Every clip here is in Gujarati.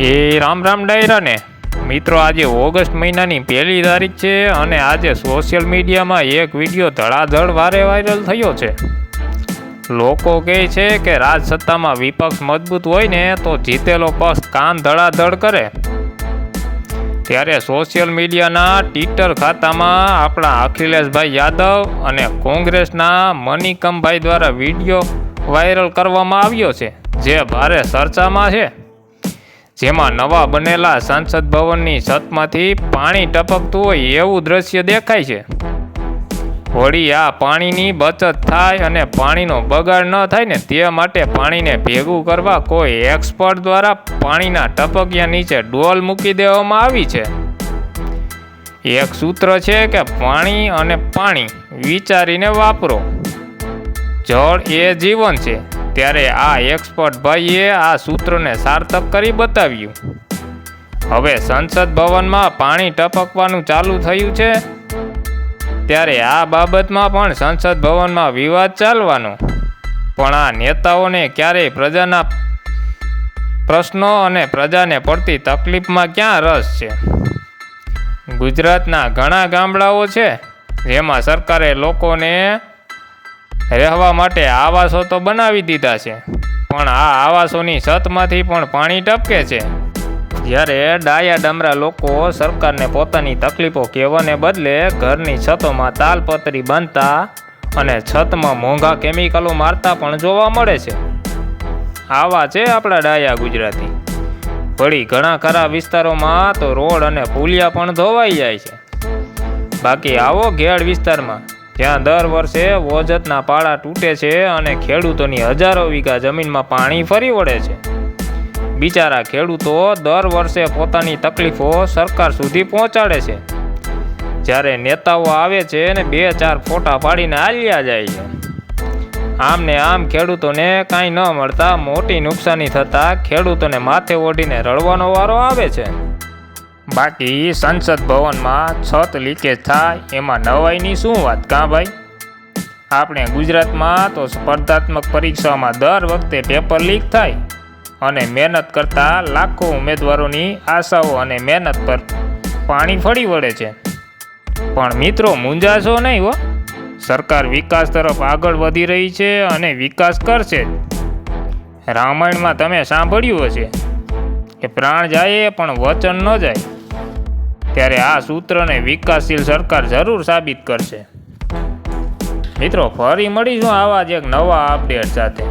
રામ રામ ડાયરાને મિત્રો, આજે ઓગસ્ટ મહિનાની પહેલી તારીખ છે અને આજે સોશિયલ મીડિયામાં એક વીડિયો ધડાધડ વારે વાયરલ થયો છે. લોકો કહે છે કે રાજ સત્તામાં વિપક્ષ મજબૂત હોય ને તો જીતેલો પક્ષ કામ ધડાધડ કરે. ત્યારે સોશિયલ મીડિયાના ટ્વિટર ખાતામાં આપણા અખિલેશભાઈ યાદવ અને કોંગ્રેસના મનિકમભાઈ દ્વારા વીડિયો વાયરલ કરવામાં આવ્યો છે. જે ભારે ચર્ચામાં છે. જેમાં નવા બનેલા સંસદ ભવનની છતમાંથી પાણી ટપકતું હોય એવું દ્રશ્ય દેખાય છે. વળી આ પાણીની બચત થાય અને પાણીનો બગાડ ન થાય ને તે માટે પાણીને ભેગું કરવા કોઈ એક્સપર્ટ દ્વારા પાણીના ટપકિયા નીચે ડોલ મૂકી દેવામાં આવી છે. એક સૂત્ર છે કે પાણી અને પાણી વિચારીને વાપરો. જળ એ જીવન છે. ત્યારે આ એક્સપર્ટ ભાઈએ આ સૂત્રને સાર્થક કરી બતાવ્યું. હવે સંસદ ભવનમાં પાણી ટપકવાનું ચાલુ થયું છે. ત્યારે આ બાબતમાં પણ સંસદ ભવનમાં વિવાદ ચાલવાનો. પણ આ નેતાઓને ક્યારેય પ્રજાના પ્રશ્નો અને પ્રજાને પડતી તકલીફમાં ક્યાં રસ છે? ગુજરાતના ઘણા ગામડાઓ છે, જેમાં સરકારે લોકોને રહેવા માટે આવાસો તો બનાવી દીધા છે, પણ આ આવાસોની છતમાંથી પણ પાણી ટપકે છે. જ્યારે ડાયા ડમરા લોકો સરકારને પોતાની તકલીફો કહેવાને બદલે ઘરની છતોમાં તાલપત્રી બાંધતા અને છતમાં મોંઘા કેમિકલો મારતા પણ જોવા મળે છે. આવા છે આપણા ડાયા ગુજરાતી. વળી ઘણા ખરા વિસ્તારોમાં તો રોડ અને પુલિયા પણ ધોવાઈ જાય છે. બાકી આવો ઘેડ વિસ્તારમાં જ્યાં દર વર્ષે વોજતના પાળા તૂટે છે અને ખેડૂતોની હજારો વીઘા જમીનમાં પાણી ફરી વળે છે. બિચારા ખેડૂતો દર વર્ષે પોતાની તકલીફો સરકાર સુધી પહોંચાડે છે. જ્યારે નેતાઓ આવે છે ને બે ચાર ફોટા પાડીને હાલ્યા જાય છે. આમ ને આમ ખેડૂતોને કાંઈ ન મળતા મોટી નુકસાની થતાં ખેડૂતોને માથે ઓઢીને રડવાનો વારો આવે છે. બાકી સંસદ ભવનમાં છત લીકેજ થાય, એમાં નવાઈની શું વાત, કાં ભાઈ? આપણે ગુજરાતમાં તો સ્પર્ધાત્મક પરીક્ષામાં દર વખતે પેપર લીક થાય અને મહેનત કરતા લાખો ઉમેદવારોની આશાઓ અને મહેનત પર પાણી ફળી વળે છે. પણ મિત્રો, મૂંઝાશો નહીં હો. સરકાર વિકાસ તરફ આગળ વધી રહી છે અને વિકાસ કરશે રામાયણમાં તમે સાંભળ્યું હશે કે પ્રાણ જાય પણ વચન ન જાય. ત્યારે આ સૂત્રને વિકાસશીલ સરકાર જરૂર સાબિત કરશે. મિત્રો, ફરી મળીશું આવા જ એક નવા અપડેટ સાથે.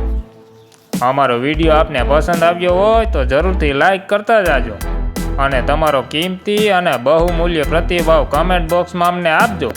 અમારો વીડિયો આપને પસંદ આવ્યો હોય તો જરૂરથી લાઈક કરતા જાજો. અને તમારો કિંમતી અને બહુમૂલ્ય પ્રતિભાવ કમેન્ટ બોક્સમાં અમને આપજો.